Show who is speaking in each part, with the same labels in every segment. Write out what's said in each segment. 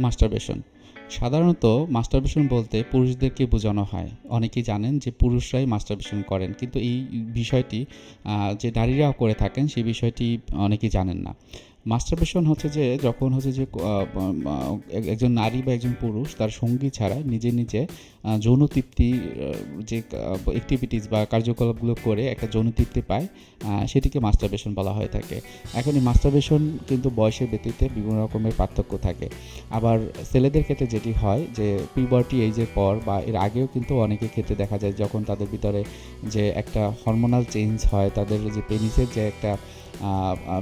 Speaker 1: Masturbation সাধারণত masturbation বলতে পুরুষদেরকে বোঝানো হয়। অনেকেই জানেন যে পুরুষরাই মাস্টারবেশন করেন, কিন্তু এই বিষয়টি যে নারীরাও করে থাকেন, সেই বিষয়টি অনেকেই জানেন না। মাস্টারবেশন হচ্ছে যে, যখন হচ্ছে যে একজন নারী বা একজন পুরুষ তার সঙ্গী ছাড়া নিজে নিজে যৌন তৃপ্তি যে অ্যাক্টিভিটিস বা কার্যকলাপগুলো করে একটা যৌন তৃপ্তি পায় সেটিকে মাস্টারবেশন বলা হয়ে থাকে। এখন এই মাস্টারবেশন কিন্তু বয়সের ব্যক্তিতে বিভিন্ন রকমের পার্থক্য থাকে। আবার ছেলেদের ক্ষেত্রে যেটি হয় যে পিউবার্টি এইজের পর বা এর আগেও কিন্তু অনেকের ক্ষেত্রে দেখা যায় যখন তাদের ভিতরে যে একটা হরমোনাল চেঞ্জ হয়, তাদের যে পেনিসের যে একটা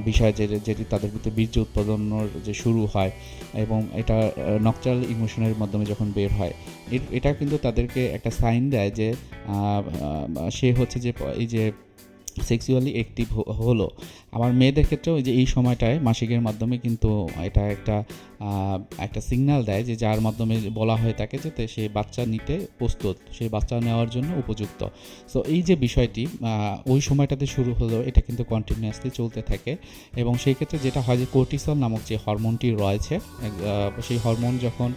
Speaker 1: বিষয় যে যেটি তাদের ভিতরে বীর্য উৎপাদনের যে শুরু হয় এবং এটা নকচারাল ইমোশনের মাধ্যমে যখন বের হয় এটা কিন্তু তাদেরকে একটা সাইন দেয় যে সে হচ্ছে যে, এই যে সেক্সুয়ালি অ্যাক্টিভ হলো। আমার মেয়েদের ক্ষেত্রেও এই যে এই সময়টায় মাসিকের মাধ্যমে কিন্তু এটা একটা একটা সিগন্যাল দেয় যে যার মাধ্যমে বলা হয়ে থাকে যে সে বাচ্চা নিতে প্রস্তুত সেই বাচ্চা নেওয়ার জন্য উপযুক্ত। সো এই যে বিষয়টি ওই সময়টাতে শুরু হলো এটা কিন্তু কন্টিনিউয়াসলি চলতে থাকে এবং সেই ক্ষেত্রে যেটা হয় যে কোর্টিসল নামক যে হরমোনটি রয়েছে সেই হরমোন যখন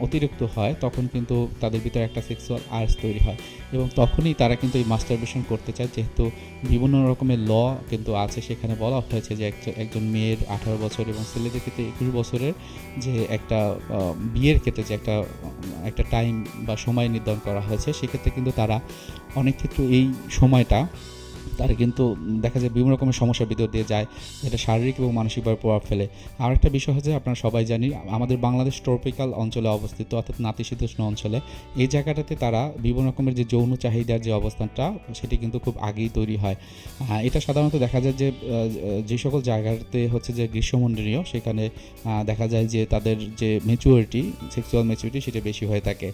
Speaker 1: অতিরিক্ত হয় তখন কিন্তু তাদের ভিতরে একটা সেক্সুয়াল আর্স তৈরি হয় এবং তখনই তারা কিন্তু এই মাস্টারবেশন করতে চায় যেহেতু বিভিন্ন রকমের ল কিন্তু আছে। সেখানে বলা হয়েছে যে একজন- মেয়ের আঠারো বছর এবং ছেলেদের ক্ষেত্রে একুশ বছরের যে একটা বিয়ের ক্ষেত্রে যে একটা একটা টাইম বা সময় নির্ধারণ করা হয়েছে, সেক্ষেত্রে কিন্তু তারা অনেক ক্ষেত্রে এই সময়টা তারা কিন্তু দেখা যায় বিভিন্ন রকমের সমস্যার ভিতর দিয়ে যায়, যেটা শারীরিক এবং মানসিকভাবে প্রভাব ফেলে। আর একটা বিষয় হচ্ছে আপনারা সবাই জানি, আমাদের বাংলাদেশ ট্রপিক্যাল অঞ্চলে অবস্থিত, অর্থাৎ নাতিশীতোষ্ণ অঞ্চলে, এই জায়গাটাতে তারা বিভিন্ন রকমের যে যৌন চাহিদার যে অবস্থানটা, সেটি কিন্তু খুব আগেই তৈরি হয়। এটা সাধারণত দেখা যায় যে যে সকল জায়গাতে হচ্ছে যে গ্রীষ্মমণ্ডলীয় সেখানে দেখা যায় যে তাদের যে মেচুরিটি সেক্সুয়াল মেচুরিটি সেটা বেশি হয়ে থাকে।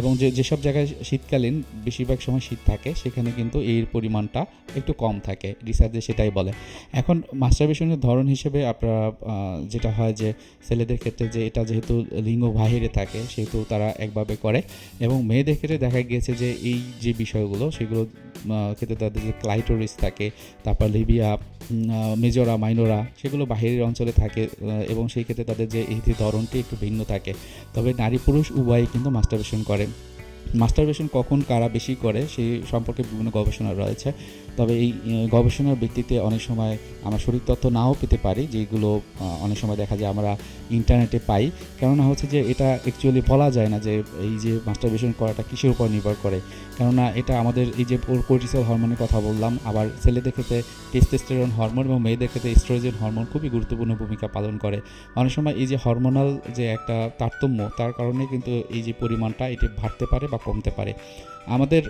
Speaker 1: এবং যে, যেসব জায়গায় শীতকালীন, বেশিরভাগ সময় শীত থাকে, সেখানে কিন্তু এর পরিমাণটা একটু কম থাকে। রিসার্চে সেটাই বলে। এখন মাস্টারবেশনের ধরন হিসেবে আপনারা যেটা হয় যে ছেলেদের ক্ষেত্রে যে এটা যেহেতু লিঙ্গ বাহিরে থাকে, সেহেতু তারা একভাবে করে এবং মেয়েদের ক্ষেত্রে দেখা গিয়েছে যে এই যে বিষয়গুলো, সেগুলো ক্ষেত্রে তাদের যে ক্লাইটোরিস থাকে, তারপর লিবিয়া মেজোরা মাইনোরা সেগুলো বাহিরের অঞ্চলে থাকে এবং সেই ক্ষেত্রে তাদের যে এই ধরনটি একটু ভিন্ন থাকে। তবে নারী পুরুষ উভয়ই কিন্তু মাস্টারবেশন করে। মাস্টারবেশন কখন কারা বেশি করে সেই সম্পর্কে বিভিন্ন গবেষণা রয়েছে। তবে এই গবেষণার ভিত্তিতে অনেক সময় আমরা সঠিক তথ্য নাও পেতে পারি, যেগুলো অনেক সময় দেখা যায় আমরা ইন্টারনেটে পাই। কেননা হচ্ছে যে এটা অ্যাকচুয়ালি বলা যায় না যে এই যে মাস্টারবেশন করাটা কিসের উপর নির্ভর করে। কেননা এটা আমাদের এই যে কোর্টিসল হরমোনের কথা বললাম, আবার ছেলেদের ক্ষেত্রে টেস্টোস্টেরন হরমোন এবং মেয়েদের ক্ষেত্রে স্ট্রোজেন হরমোন খুবই গুরুত্বপূর্ণ ভূমিকা পালন করে। অনেক সময় এই যে হরমোনাল যে একটা তারতম্য, তার কারণে কিন্তু এই যে পরিমাণটা এটি বাড়তে পারে বা কমতে পারে। আমাদের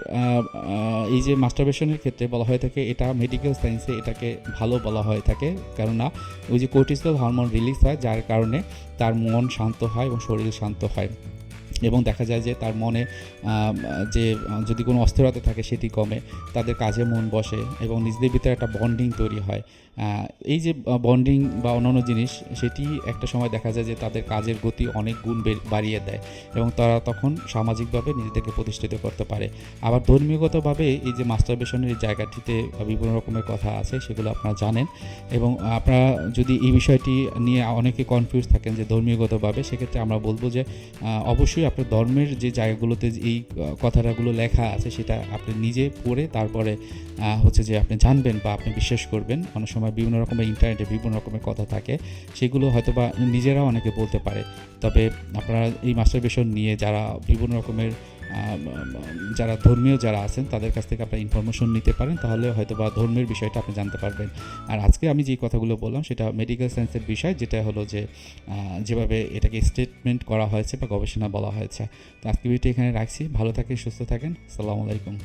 Speaker 1: এই যে মাস্টারবেশনের ক্ষেত্রে বলা হয়ে থাকে, এটা মেডিকেল সায়েন্সে এটাকে ভালো বলা হয়ে থাকে। কেননা, ওই যে কোর্টিসল হরমোন রিলিজ হয়, যার কারণে তার মন শান্ত হয় এবং শরীর শান্ত হয়। এবং দেখা যায় যে তার মনে যে যদি কোনো অস্থিরতা থাকে সেটি কমে, তাদের কাজে মন বসে এবং নিজেদের ভিতরে একটা বন্ডিং তৈরি হয়। এই যে বন্ডিং বা অন্যান্য জিনিস, সেটি একটা সময় দেখা যায় যে তাদের কাজের গতি অনেক গুণ বাড়িয়ে দেয় এবং তারা তখন সামাজিকভাবে নিজেদেরকে প্রতিষ্ঠিত করতে পারে। আবার ধর্মীয়গতভাবে এই যে মাস্টারবেশনের এই জায়গাটিতে বিভিন্ন রকমের কথা আছে, সেগুলো আপনারা জানেন এবং আপনারা যদি এই বিষয়টি নিয়ে অনেকে কনফিউজ থাকেন যে ধর্মীয়গতভাবে, সেক্ষেত্রে আমরা বলব যে অবশ্যই আপনার ধর্মের যে জায়গাগুলোতে এই কথাটাগুলো লেখা আছে সেটা আপনি নিজে পড়ে তারপরে হচ্ছে যে আপনি জানবেন বা আপনি বিশ্বাস করবেন। অনেক সময় বিভিন্ন রকমের ইন্টারনেটে বিভিন্ন রকমের কথা থাকে। সেগুলো হয়তো বা নিজেরাও অনেকে বলতে পারে। তবে আপনারা এই মাস্টারবেশন নিয়ে যারা বিভিন্ন রকমের যারা ধর্মীয় যারা আছেন, তাদের কাছ থেকে আপনারা ইনফরমেশন নিতে পারেন, তাহলে হয়তো বা ধর্মের বিষয়টা আপনি জানতে পারবেন। আর আজকে আমি যে কথাগুলো বললাম, সেটা মেডিকেল সায়েন্সের বিষয়, যেটা হলো যে যেভাবে এটাকে স্টেটমেন্ট করা হয়েছে বা গবেষণা বলা হয়েছে। তো আজকে ভিডিওটি এখানে রাখছি। ভালো থাকেন, সুস্থ থাকেন। সালামু আলাইকুম।